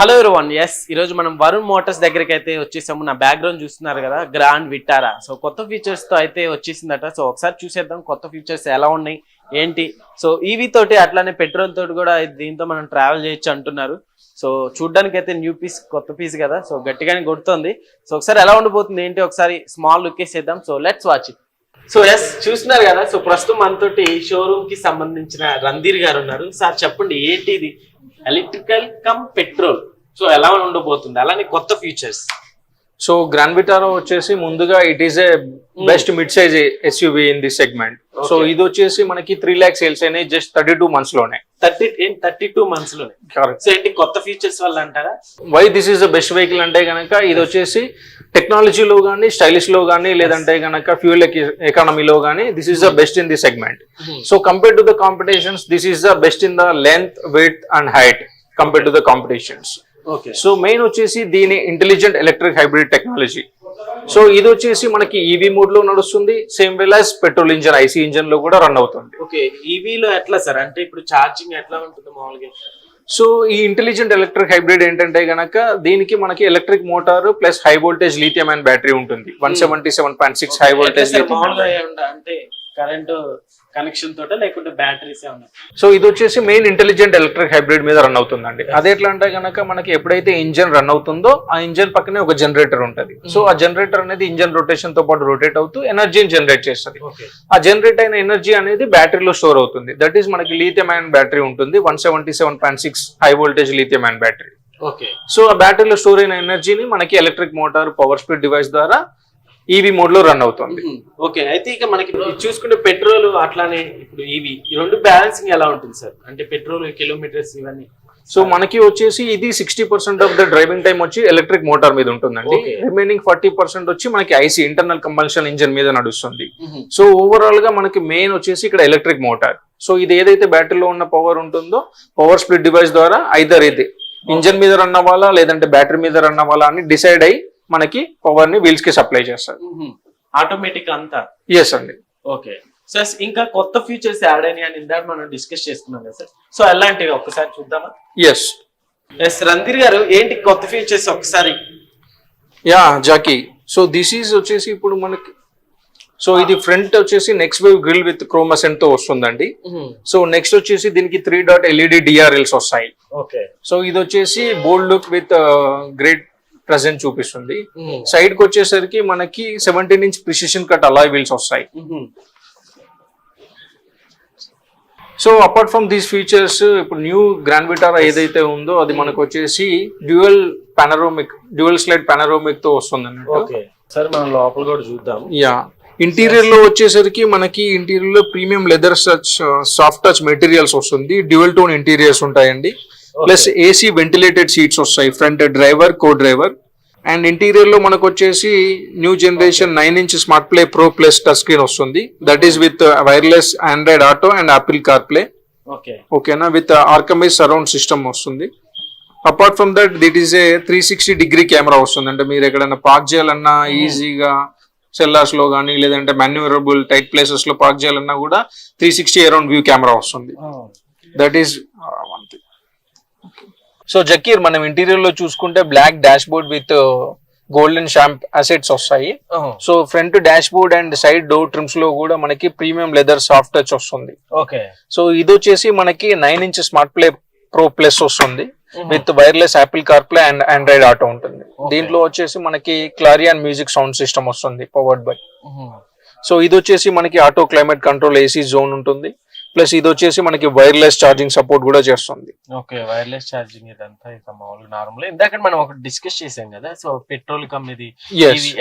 Hello one yes ఈరోజు మనం Varun Motors దగ్గరికి అయితే వచ్చేసాము. నా బ్యాక్గ్రౌండ్ చూస్తున్నారు కదా గ్రాండ్ విటారా సో కొత్త ఫీచర్స్తో అయితే వచ్చేసిందట. సో ఒకసారి చూసేద్దాం కొత్త ఫీచర్స్ ఎలా ఉన్నాయి ఏంటి? సో ఈవీ తోటి అట్లానే పెట్రోల్ తోటి కూడా దీంతో మనం ట్రావెల్ చేయొచ్చు అంటున్నారు. సో చూడ్డానికి అయితే న్యూ పీస్ కొత్త పీస్ కదా. సో గట్టిగానే కొడుతుంది. సో ఒకసారి ఎలా ఉండిపోతుంది ఏంటి? ఒకసారి స్మాల్ లుక్ వేసేద్దాం so let's watch it so yes చూస్తున్నారు కదా. సో ప్రస్తుతం మనతోటి షోరూమ్కి సంబంధించిన రంధీర్ గారు ఉన్నారు. సార్ చెప్పండి ఏంటి ఇది ఎలక్ట్రికల్ కమ్ పెట్రోల్ సో ఎలా ఉండబోతుంది? అలానే కొత్త ఫీచర్స్ సో గ్రాండ్ విటారో వచ్చేసి ముందుగా it is a best mid size SUV in this segment so. ఇది వచ్చేసి మనకి త్రీ ల్యాక్ సేల్స్ అయినాయి జస్ట్ థర్టీ టూ మంత్స్లోనే. థర్టీ థర్టీ టూ మంత్స్లోనే? సో ఏంటి కొత్త ఫీచర్స్ వల్ల అంటారా? Why this is the best vehicle అంటే గనక ఇది వచ్చేసి టెక్నాలజీలో కానీ స్టైలిష్లో కానీ లేదంటే గనక ఫ్యూల్ ఎకానమీలో కానీ this is the best in the segment so compare to the competitions this is the best in the length with and height compare to the competitions so main వచ్చేసి దీని intelligent electric hybrid technology so ఇది వచ్చేసి మనకి EV మోడ్లో నడుస్తుంది. Same well as petrol engine IC ఇంజన్లో కూడా run అవుతుంది. Okay ఈవీలో ఎట్లా సార్? అంటే ఇప్పుడు ఛార్జింగ్ ఎట్లా ఉంటుంది మామూలుగా? సో ఈ ఇంటెలిజెంట్ ఎలక్ట్రిక్ హైబ్రిడ్ ఏంటంటే గనక దీనికి మనకి electric motor plus high voltage lithium and battery ఉంటుంది. One seventy seven point six high voltage అంటే కరెంట్ కనెక్షన్ తోట లేకుంటే బ్యాటరీస్ ఏమన్నా సో ఇది వచ్చేసి మెయిన్ ఇంటెలిజెంట్ ఎలక్ట్రిక్ హైబ్రిడ్ మీద రన్ అవుతుందండి. అది ఎట్లా అంటే గనక మనకి ఎప్పుడైతే ఇంజన్ రన్ అవుతుందో ఆ ఇంజన్ పక్కనే ఒక జనరేటర్ ఉంటుంది. సో ఆ జనరేటర్ అనేది ఇంజన్ రొటేషన్తో పాటు రొటేట్ అవుతూ ఎనర్జీని జనరేట్ చేస్తుంది. ఆ జనరేట్ అయిన ఎనర్జీ అనేది బ్యాటరీలో స్టోర్ అవుతుంది. దట్ ఈస్ మనకి లీథియం అయన్ బ్యాటరీ ఉంటుంది. One seventy seven point six high voltage lithium ion battery okay so ఆ బ్యాటరీలో స్టోర్ అయిన ఎనర్జీని మనకి electric motor power speed device ద్వారా ఈవీ మోడ్లో రన్ అవుతుంది. ఓకే అయితే ఇక మనకి చూసుకుంటే పెట్రోల్ అట్లానే ఇప్పుడు ఈవీ ఈ రెండు బ్యాలెన్సింగ్ ఎలా ఉంటుంది సార్? అంటే పెట్రోల్ కిలోమీటర్స్ ఇవన్నీ. సో మనకి వచ్చేసి ఇది sixty percent of the driving time వచ్చి ఎలక్ట్రిక్ మోటార్ మీద ఉంటుందండి. రిమైనింగ్ ఫార్టీ పర్సెంట్ వచ్చి మనకి ఐసీ ఇంటర్నల్ కంబల్షన్ ఇంజన్ మీద నడుస్తుంది. సో ఓవరాల్గా మనకి మెయిన్ వచ్చేసి ఇక్కడ ఎలక్ట్రిక్ మోటార్ సో ఇది ఏదైతే బ్యాటరీలో ఉన్న పవర్ ఉంటుందో పవర్ స్ప్లిట్ డివైస్ ద్వారా ఐదర్ ఇది. ఇంజన్ మీద రన్ అవ్వాలా లేదంటే బ్యాటరీ మీద రన్ అవ్వాలా అని డిసైడ్ అయ్యి మనకి పవర్ని వీల్స్కి సప్లై చేస్తారు ఆటోమేటిక్ అంతా? ఎస్ అండి. ఓకే సార్ ఇంకా కొత్త ఫీచర్స్ యాడ్ అయినాయి అని ఇందాక మనం డిస్కస్ చేసుకున్నాం కదా సార్ సో ఎలాంటివి ఒక్కసారి చూద్దామా? ఎస్ ఎస్ రంధీర్ గారు ఏంటి కొత్త ఫీచర్స్ ఒకసారి? Yeah Jackie. So this is వచ్చేసి ఇప్పుడు మనకి సో ఇది ఫ్రంట్ వచ్చేసి నెక్స్ట్ వేవ్ గ్రిల్ విత్ క్రోమసెంట్తో వస్తుందండి. సో నెక్స్ట్ వచ్చేసి దీనికి త్రీ డాట్ ఎల్ఈడి డిఆర్ఎల్స్ వస్తాయి. ఓకే సో ఇది వచ్చేసి bold look with great presence చూపిస్తుంది. సైడ్కి వచ్చేసరికి మనకి seventeen inch precision cut alloy wheels వస్తాయి. So apart from these features ఇప్పుడు న్యూ గ్రాండ్ విటారా ఏదైతే ఉందో అది మనకు వచ్చేసి డ్యూయల్ పానరోమిక్ డ్యూయల్ స్లైడ్ పానరోమిక్తో వస్తుంది అన్నట్టు. ఓకే సార్ మనం లోపల కూడా చూద్దాం. యా ఇంటీరియర్లో వచ్చేసరికి మనకి ఇంటీరియర్లో premium leather touch soft touch materials వస్తుంది. డ్యూయల్ టోన్ ఇంటీరియర్స్ ఉంటాయండి. ప్లస్ ఏసీ వెంటిలేటెడ్ సీట్స్ వస్తాయి. Front driver co driver and ఇంటీరియర్లో మనకు వచ్చేసి new generation nine inch smart play pro plus touch screen వస్తుంది. That is with wireless Android auto and Apple car play okay ఓకేనా with Arkamys surround system వస్తుంది. Apart from that this is a three sixty degree camera వస్తుంది. అంటే మీరు ఎక్కడైనా park చేయాలన్నా ఈజీగా సెల్లార్స్లో కానీ లేదంటే మాన్యువరబుల్ టైట్ ప్లేసెస్లో పార్క్ చేయాలన్నా కూడా three sixty around view camera వస్తుంది. That is one thing so Zakir మనం ఇంటీరియర్లో చూసుకుంటే black dashboard with golden champagne accents వస్తాయి. So front dashboard and side door ట్రిమ్స్లో కూడా మనకి ప్రీమియం లెదర్ సాఫ్ట్ టచ్ వస్తుంది. ఓకే. సో ఇది వచ్చేసి మనకి nine inch smart play pro plus వస్తుంది. With wireless Apple car play and Android auto ఉంటుంది. దీంట్లో వచ్చేసి మనకి క్లారియాన్ మ్యూజిక్ సౌండ్ సిస్టమ్ వస్తుంది పవర్డ్ బై సో ఇది వచ్చేసి మనకి auto climate control AC zone ఉంటుంది. ప్లస్ ఇది వచ్చేసి మనకి వైర్లెస్ ఛార్జింగ్ సపోర్ట్ కూడా చేస్తుంది. ఓకే వైర్లెస్ ఛార్జింగ్ ఇదంతా ఇక మామూలుగా నార్మల్. ఇందాక మనం ఒకటి డిస్కస్ చేసాం కదా సో పెట్రోల్ కమ్ ఇది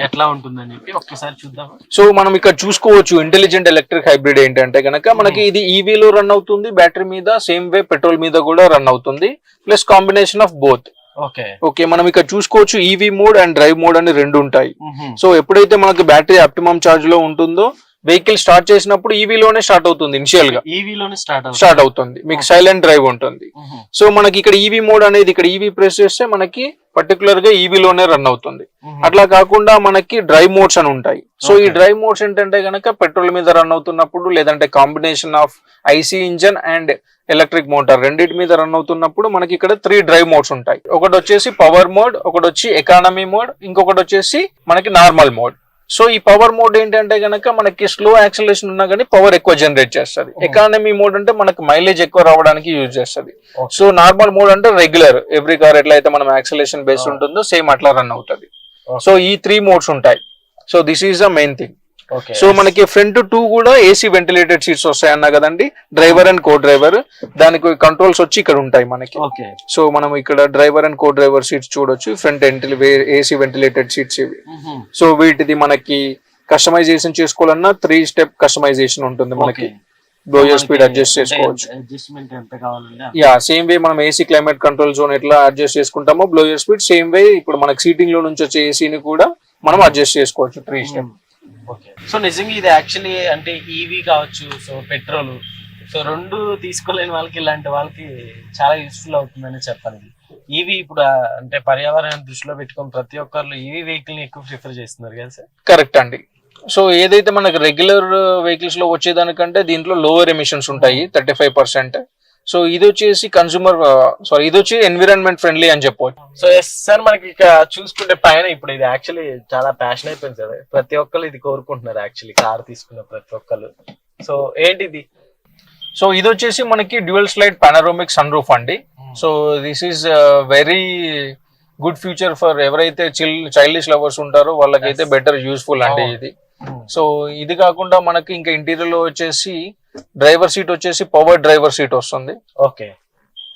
ఎట్లా ఉంటుందని చెప్పి ఒక్కసారి చూద్దాం సో మనం ఇక్కడ చూసుకోవచ్చు ఇంటెలిజెంట్ ఎలక్ట్రిక్ హైబ్రిడ్ ఏంటంటే కనుక మనకి ఇది ఈవీ లో రన్ అవుతుంది బ్యాటరీ మీద సేమ్ వే పెట్రోల్ మీద కూడా రన్ అవుతుంది plus combination of both okay. Okay మనం ఇక్కడ చూసుకోవచ్చు EV mode and drive mode అని రెండు ఉంటాయి. సో ఎప్పుడైతే మనకి బ్యాటరీ ఆప్టిమమ్ ఛార్జ్లో ఉంటుందో వెహికల్ స్టార్ట్ చేసినప్పుడు EV లోనే స్టార్ట్ అవుతుంది ఇనిషియల్గా. ఈవీలోనే స్టార్ట్ అవుతుంది. స్టార్ట్ అవుతుంది. మీకు సైలెంట్ డ్రైవ్ ఉంటుంది. సో మనకి ఇక్కడ ఈవీ మోడ్ అనేది ఇక్కడ ఈవీ ప్రెస్ చేస్తే మనకి పర్టికులర్గా EV లోనే రన్ అవుతుంది. అట్లా కాకుండా మనకి డ్రైవ్ మోడ్స్ అని ఉంటాయి. సో ఈ. డ్రైవ్ మోడ్స్ ఏంటంటే గనక పెట్రోల్ మీద రన్ అవుతున్నప్పుడు లేదంటే combination of IC engine and electric motor రెండింటి మీద రన్ అవుతున్నప్పుడు మనకి ఇక్కడ త్రీ డ్రైవ్ మోడ్స్ ఉంటాయి. ఒకటి వచ్చేసి పవర్ మోడ్ ఒకటి వచ్చి ఎకానమీ మోడ్ ఇంకొకటి వచ్చేసి మనకి నార్మల్ మోడ్ సో ఈ పవర్ మోడ్ ఏంటంటే గనక మనకి స్లో యాక్సిలేషన్ ఉన్నా కానీ పవర్ ఎక్కువ జనరేట్ చేస్తుంది. ఎకానమీ మోడ్ అంటే మనకి మైలేజ్ ఎక్కువ రావడానికి యూజ్ చేస్తుంది. సో నార్మల్ మోడ్ అంటే రెగ్యులర్ ఎవ్రీ కార్ ఎట్లా అయితే మనం యాక్సిలేషన్ బేస్. ఉంటుందో సేమ్ అట్లా రన్ అవుతుంది. సో ఈ త్రీ మోడ్స్ ఉంటాయి so this is the main thing so మనకి ఫ్రంట్ టూ కూడా ఏసీ వెంటిలేటెడ్ సీట్స్ వస్తాయి అన్నా కదండి. డ్రైవర్ అండ్ కో డ్రైవర్ దానికి కంట్రోల్స్ వచ్చి ఇక్కడ ఉంటాయి మనకి. సో మనం ఇక్కడ driver and co driver seats చూడొచ్చు ఫ్రంట్ ఏసీ వెంటిలేటెడ్ సీట్స్ ఇవి. సో వీటిది మనకి కస్టమైజేషన్ చేసుకోవాలన్నా త్రీ స్టెప్ కస్టమైజేషన్ ఉంటుంది మనకి. బ్లోయర్ స్పీడ్ అడ్జస్ట్ చేసుకోవచ్చు. యా సేమ్ వే మనం ఏసీ క్లైమేట్ కంట్రోల్ జోన్ ఎట్లా అడ్జస్ట్ చేసుకుంటామో బ్లోయర్ స్పీడ్ సేమ్ వే ఇప్పుడు మనకి సీటింగ్లో నుంచి వచ్చే ఏసీని కూడా మనం అడ్జస్ట్ చేసుకోవచ్చు త్రీ స్టెప్ సో నిజంగా ఇది యాక్చువల్లీ అంటే ఈవీ కావచ్చు సో పెట్రోల్ సో రెండు తీసుకోలేని వాళ్ళకి ఇలాంటి వాళ్ళకి చాలా యూస్ఫుల్ అవుతుందని చెప్పాలి. ఈవీ ఇప్పుడు అంటే పర్యావరణాన్ని దృష్టిలో పెట్టుకొని ప్రతి ఒక్కరు ఈవీ వెహికల్ని ఎక్కువ ప్రిఫర్ చేస్తున్నారు కదా సార్? కరెక్ట్ అండి. సో ఏదైతే మనకి రెగ్యులర్ వెహికల్స్లో వచ్చేదానికంటే దీంట్లో లోవర్ ఎమిషన్స్ ఉంటాయి థర్టీ ఫైవ్ పర్సెంట్ సో ఇది వచ్చేసి కన్సూమర్ సారీ ఇది వచ్చి ఎన్విరాన్మెంట్ ఫ్రెండ్లీ అని చెప్పవచ్చు సో ఎస్ సార్ మనకి ఇక చూసుకుంటే పైన ఇప్పుడు ఇది యాక్చువల్లీ చాలా ప్యాషన్ అయిపోయింది సార్ ప్రతి ఒక్కరు ఇది కోరుకుంటున్నారు యాక్చువల్లీ కార్ తీసుకున్న ప్రతి ఒక్కరు సో ఏంటిది? సో ఇది వచ్చేసి మనకి dual slide panoramic sun roof అండి so this is very good future for ఎవరైతే చిల్ చైల్డిష్ లవర్స్ ఉంటారో వాళ్ళకైతే. బెటర్ యూస్ఫుల్ అండి అవును. ఇది. సో ఇది కాకుండా మనకి ఇంకా ఇంటీరియర్లో వచ్చేసి డ్రైవర్ సీట్ వచ్చేసి పవర్ డ్రైవర్ సీట్ వస్తుంది. Okay.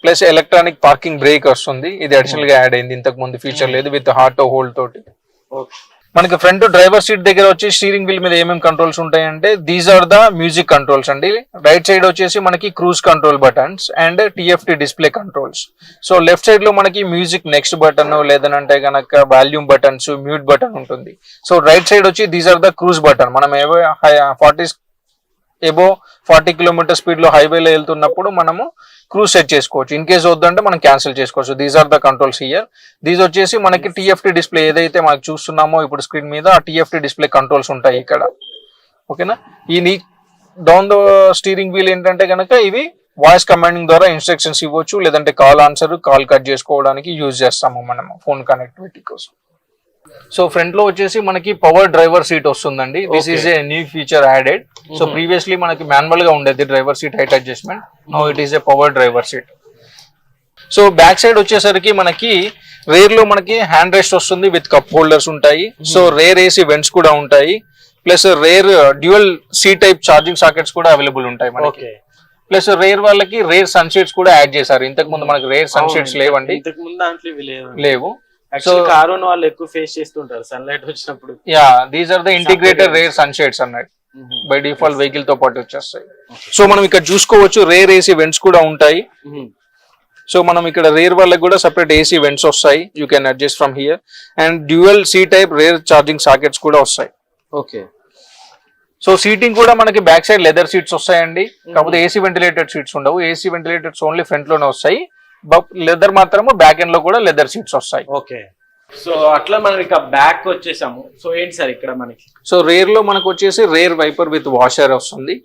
Plus electronic parking brake వస్తుంది. ఇది అడిషనల్గా యాడ్ అయింది. ఇంతకు ముందు ఫీచర్ లేదు విత్ హార్ట్ హోల్డ్ తోటి. మనకి ఫ్రంట్ డ్రైవర్ సీట్ దగ్గర వచ్చి స్టీరింగ్ వీల్ మీద ఏమేమి కంట్రోల్స్ ఉంటాయంటే these are the music controls అండి. రైట్ సైడ్ వచ్చేసి మనకి cruise control buttons and TFT display controls so left సైడ్లో మనకి మ్యూజిక్ నెక్స్ట్ బటన్ లేదనంటే గనక వాల్యూమ్ బటన్స్ మ్యూట్ బటన్ ఉంటుంది. సో రైట్ సైడ్ వచ్చి these are the cruise button మనం ఏవో ఫార్టీ ఎబో ఫార్టీ కిలోమీటర్ స్పీడ్లో హైవేలో వెళ్తున్నప్పుడు మనము క్రూజ్ సెట్ చేసుకోవచ్చు. ఇన్ కేస్ వద్దంటే మనం క్యాన్సిల్ చేసుకోవచ్చు. These are the controls here these వచ్చేసి మనకి టిఎఫ్టి డిస్ప్లే ఏదైతే మనకి చూస్తున్నామో ఇప్పుడు స్క్రీన్ మీద ఆ టిఎఫ్టి డిస్ప్లే కంట్రోల్స్ ఉంటాయి ఇక్కడ. ఓకేనా? ఈ నీ డౌన్ ద స్టీరింగ్ వీల్ ఏంటంటే కనుక ఇవి వాయిస్ కమాండింగ్ ద్వారా ఇన్స్ట్రక్షన్స్ ఇవ్వచ్చు. లేదంటే కాల్ ఆన్సర్ కాల్ కట్ చేసుకోవడానికి యూజ్ చేస్తాము మనం ఫోన్ కనెక్టివిటీ కోసం. సో ఫ్రంట్లో వచ్చేసి మనకి పవర్ డ్రైవర్ సీట్ వస్తుందండి. This. Is a new feature added so. Previously మనకి మాన్యువల్గా ఉండేది driver seat height adjustment no it is a power driver seat so back side వచ్చేసరికి మనకి రేర్లో మనకి హ్యాండ్ రెస్ట్ వస్తుంది విత్ కప్ హోల్డర్స్ ఉంటాయి. సో రేర్ ఏసీ వెంట్స్ కూడా ఉంటాయి. Plus rear dual C type charging sockets కూడా అవైలబుల్ ఉంటాయి మనకి. ప్లస్ రేర్ వాళ్ళకి రేర్ సన్ షీట్స్ కూడా యాడ్ చేశారు. ఇంతకు ముందు మనకి రేర్ సన్ షీట్స్ లేవండి. లేవు. యాక్చువల్లీ వాళ్ళు ఎక్కువ ఫేస్ చేస్తుంటారు సన్ లైట్ వచ్చినప్పుడు yeah these are the integrated rear sun shades అన్నట్టు. బై డిఫాల్ట్ వెహికల్తో పాటు వచ్చేస్తాయి. సో మనం ఇక్కడ చూసుకోవచ్చు రేర్ ఏసీ వెంట్స్ కూడా ఉంటాయి. సో మనం ఇక్కడ రేర్ వాళ్ళకి కూడా సపరేట్ ఏసీ వెంట్స్ వస్తాయి. You can adjust from here and dual C type rear charging sockets కూడా వస్తాయి. ఓకే సో సీటింగ్ కూడా మనకి బ్యాక్ సైడ్ లెదర్ సీట్స్ వస్తాయండి. కాకపోతే ఏసీ వెంటిలేటెడ్ సీట్స్ ఉండవు. ఏసీ వెంటిలేటెడ్స్ ఓన్లీ ఫ్రంట్లోనే వస్తాయి. లెదర్ మాత్రము బ్యాక్ ఎండ్లో కూడా లెదర్ సీట్స్ వస్తాయి. ఓకే. సో అట్లా మనం ఇక బ్యాక్ వచ్చేసాము. సో ఏంటి సార్ ఇక్కడ మనకి? సో రేర్లో మనకు వచ్చేసి రేర్ వైపర్ విత్ వాషర్ వస్తుంది.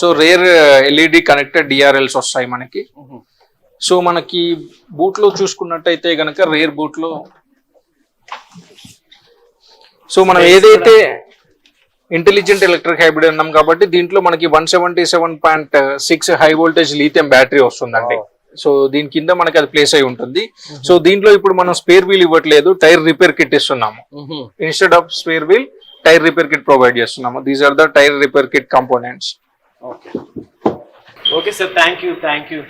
So rear LED connected DRLs వస్తాయి మనకి. సో మనకి బూట్లో చూసుకున్నట్టయితే గనక రేర్ బూట్లో సో మనం ఏదైతే ఇంటెలిజెంట్ ఎలక్ట్రిక్ హైబ్రిడ్ అన్నాం కాబట్టి దీంట్లో మనకి one seventy seven point six high voltage lithium battery వస్తుందండి. సో దీని కింద మనకి అది ప్లేస్ అయి ఉంటుంది. సో దీంట్లో ఇప్పుడు మనం స్పేర్ వీల్ ఇవ్వట్లేదు టైర్ రిపేర్ కిట్ ఇస్తున్నాము. Instead of spare wheel tyre repair kit provide చేస్తున్నాము. These are the tyre repair kit components okay sir thank you thank you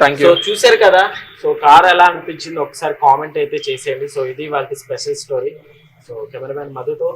thank so you చూసారు కదా? సో కార్ ఎలా అనిపించింది? ఒకసారి comment అయితే చేసేయండి. సో ఇది వాళ్ళకి స్పెషల్ స్టోరీ సో కెమెరామెన్ మధుతో